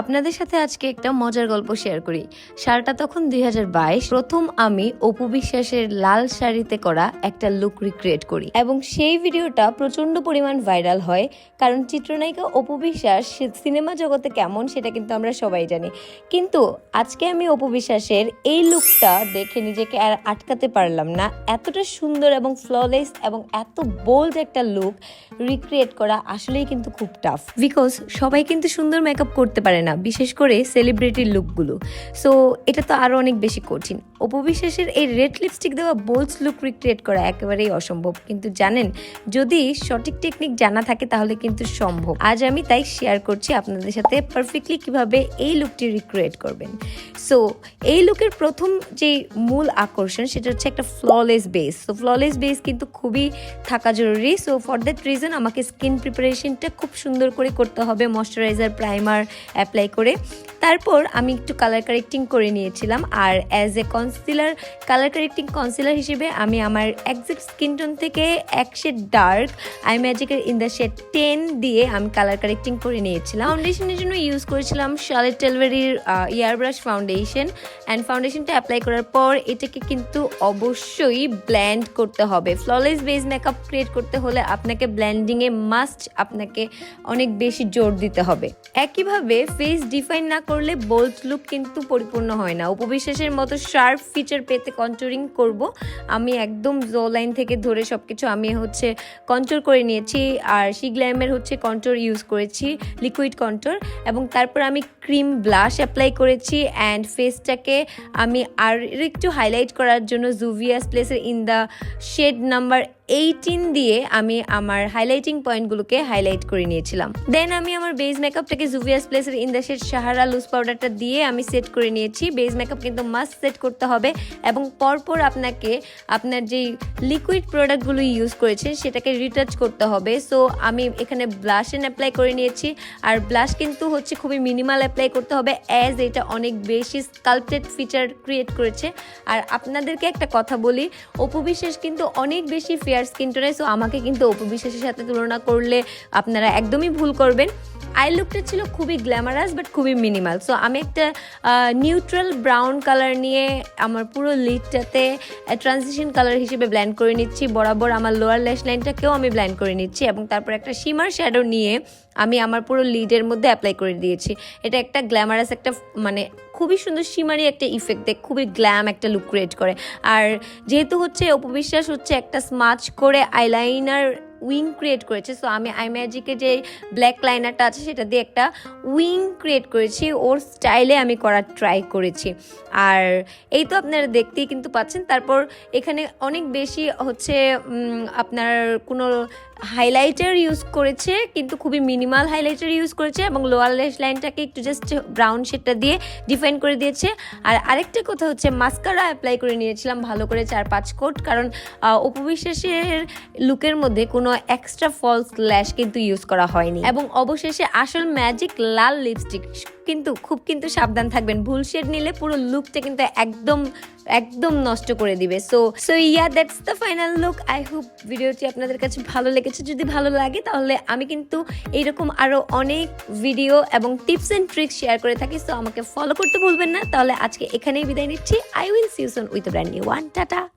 আপনাদের সাথে আজকে একটা মজার গল্প শেয়ার করি। সালটা তখন দুই হাজার বাইশ। প্রথম আমি অপু বিশ্বাসের লাল শাড়িতে করা একটা লুক রিক্রিয়েট করি এবং সেই ভিডিওটা প্রচণ্ড পরিমাণ ভাইরাল হয় কারণ চিত্রনায়িকা অপু বিশ্বাস সিনেমা জগতে কেমন সেটা কিন্তু আমরা সবাই জানি। কিন্তু আজকে আমি অপু বিশ্বাসের এই লুকটা দেখে নিজেকে আর আটকাতে পারলাম না। এতটা সুন্দর এবং ফ্ললেস এবং এত বোল্ড একটা লুক রিক্রিয়েট করা আসলেই কিন্তু খুব টাফ বিকজ সবাই কিন্তু সুন্দর মেকআপ করতে পারে না। বিশেষ করে সেলিব্রিটির লুকগুলো সো এটা তো আরও অনেক বেশি কঠিন। অপবিশ্বাসের এই রেড লিপস্টিক দেওয়া বোলস লুক রিক্রিয়েট করা একেবারেই অসম্ভব। কিন্তু জানেন, যদি সঠিক টেকনিক জানা থাকে, তাহলে কিন্তু সম্ভব। আজ আমি তাই শেয়ার করছি আপনাদের সাথে পারফেক্টলি কীভাবে এই লুকটি রিক্রিয়েট করবেন। সো এই লুকের প্রথম যে মূল আকর্ষণ, সেটা হচ্ছে একটা flawless base so flawless base কিন্তু খুবই থাকা জরুরি। সো ফর দ্যাট রিজন আমাকে স্কিন প্রিপারেশনটা খুব সুন্দর করে করতে হবে। ময়শ্চারাইজার প্রাইমার অ্যাপ্লাই করে তারপর আমি একটু কালার কারেক্টিং করে নিয়েছিলাম। আর as a concealer colour correcting concealer হিসেবে আমি আমার একজ্যাক্ট স্কিন টোন থেকে এক শেড ডার্ক আই ম্যাজিকের ইন দ্য শেড টেন দিয়ে আমি কালার কারেক্টিং করে নিয়েছিলাম। ফাউন্ডেশনের জন্য ইউজ করেছিলাম শার্লেট টেলভারির ইয়ার ব্রাশ ফাউন্ডেশন অ্যান্ড ফাউন্ডেশনটা অ্যাপ্লাই করার পর এটাকে কিন্তু অবশ্যই ব্ল্যান্ড করতে হবে। ফ্ললেস বেস মেকআপ ক্রিয়েট করতে হলে আপনাকে ব্ল্যান্ডিংয়ে মাস্ট আপনাকে অনেক বেশি জোর দিতে হবে। একইভাবে ফেস ডিফাইন না করলে বোল্ড লুক কিন্তু পরিপূর্ণ হয় না। উপবিশেষের মতো শার্প ফিচার পেতে কন্ট্রোরিং করব। আমি একদম জো লাইন থেকে ধরে সব কিছু আমি হচ্ছে কন্ট্রোল করে নিয়েছি। আর শিগ্ল্যামের হচ্ছে কন্ট্রোর ইউজ করেছি লিকুইড কন্ট্রোর এবং তারপর আমি ক্রিম ব্লাশ অ্যাপ্লাই করেছি অ্যান্ড ফেসটাকে আমি আর একটু হাইলাইট করার জন্য জুভিয়াস প্লেসের in the shade number eighteen দিয়ে আমি আমার হাইলাইটিং পয়েন্টগুলোকে হাইলাইট করে নিয়েছিলাম। দেন আমি আমার বেস মেকআপটাকে জুভিয়াস প্লেসের ইন দ্য সাহারা লুজ পাউডারটা দিয়ে আমি সেট করে নিয়েছি। বেস মেকআপ কিন্তু মাস্ট সেট করতে হবে এবং পরপর আপনাকে আপনার যেই লিকুইড প্রোডাক্টগুলো ইউজ করেছেন সেটাকে রিটাচ করতে হবে। সো আমি এখানে ব্লাশ এন্ড অ্যাপ্লাই করে নিয়েছি। আর ব্লাশ কিন্তু হচ্ছে খুবই মিনিমাল অ্যাপ্লাই করতে হবে অ্যাজ এটা অনেক বেশি স্কাল্পটেড ফিচার ক্রিয়েট করেছে। আর আপনাদেরকে একটা কথা বলি, অপু বিশ্বাস কিন্তু অনেক বেশি ফেয়ার স্কিন টোনে সো আমাকে কিন্তু অপু বিশ্বাসের সাথে তুলনা করলে আপনারা একদমই ভুল করবেন। আই লুকটা ছিল খুবই গ্ল্যামারাস বাট খুবই মিনিমাল সো আমি একটা নিউট্রাল ব্রাউন কালার নিয়ে আমার পুরো লিডটাতে ট্রানজিশন কালার হিসেবে ব্ল্যান্ড করে নিচ্ছি। বরাবর আমার লোয়ার ল্যাশ লাইনটাকেও আমি ব্ল্যান্ড করে নিচ্ছি এবং তারপর একটা শিমার শ্যাডো নিয়ে আমি আমার পুরো লিডের মধ্যে অ্যাপ্লাই করে দিয়েছি। এটা একটা গ্ল্যামারাস একটা মানে খুবই সুন্দর সীমারি একটা ইফেক্ট দেয়, খুবই গ্ল্যাম একটা লুক ক্রিয়েট করে। আর যেহেতু হচ্ছে অপবিশ্বাস হচ্ছে একটা স্মাচ করে আইলাইনার উইং ক্রিয়েট করেছে। সো আমি আই ম্যাজিকে যে ব্ল্যাক লাইনারটা আছে, সেটা দিয়ে একটা উইং ক্রিয়েট করেছি। ওর স্টাইলে আমি করার ট্রাই করেছি। আর এই তো আপনারা দেখতেই কিন্তু পাচ্ছেন। তারপর এখানে অনেক বেশি হচ্ছে আপনার কোনো হাইলাইটার ইউজ করেছে, কিন্তু খুবই মিনিমাল হাইলাইটার ইউজ করেছে এবং লোয়ার লেস লাইনটাকে একটু জাস্ট ব্রাউন শেডটা দিয়ে ডিফাইন করে দিয়েছে। আর আরেকটা কথা হচ্ছে মাস্কারা অ্যাপ্লাই করে নিয়েছিলাম ভালো করে চার পাঁচ কোট। কারণ উপবিশ্বাসের লুকের মধ্যে কোনো এক্সট্রা ফলস ল্যাশ কিন্তু ইউজ করা হয়নি। এবং অবশেষে আসল ম্যাজিক লাল লিপস্টিক কিন্তু খুব কিন্তু সাবধান থাকবেন। ভুল শেড নিলে পুরো লুকটা কিন্তু একদম একদম নষ্ট করে দিবে। So so yeah that's the final look I hope ভিডিওটি আপনাদের কাছে ভালো লেগেছে। যদি ভালো লাগে, তাহলে আমি কিন্তু এইরকম আরও অনেক ভিডিও এবং টিপস এন্ড ট্রিক্স শেয়ার করে থাকি। সো আমাকে ফলো করতে ভুলবেন না। তাহলে আজকে এখানেই বিদায় নিচ্ছি। I will see you soon with brand new one ta ta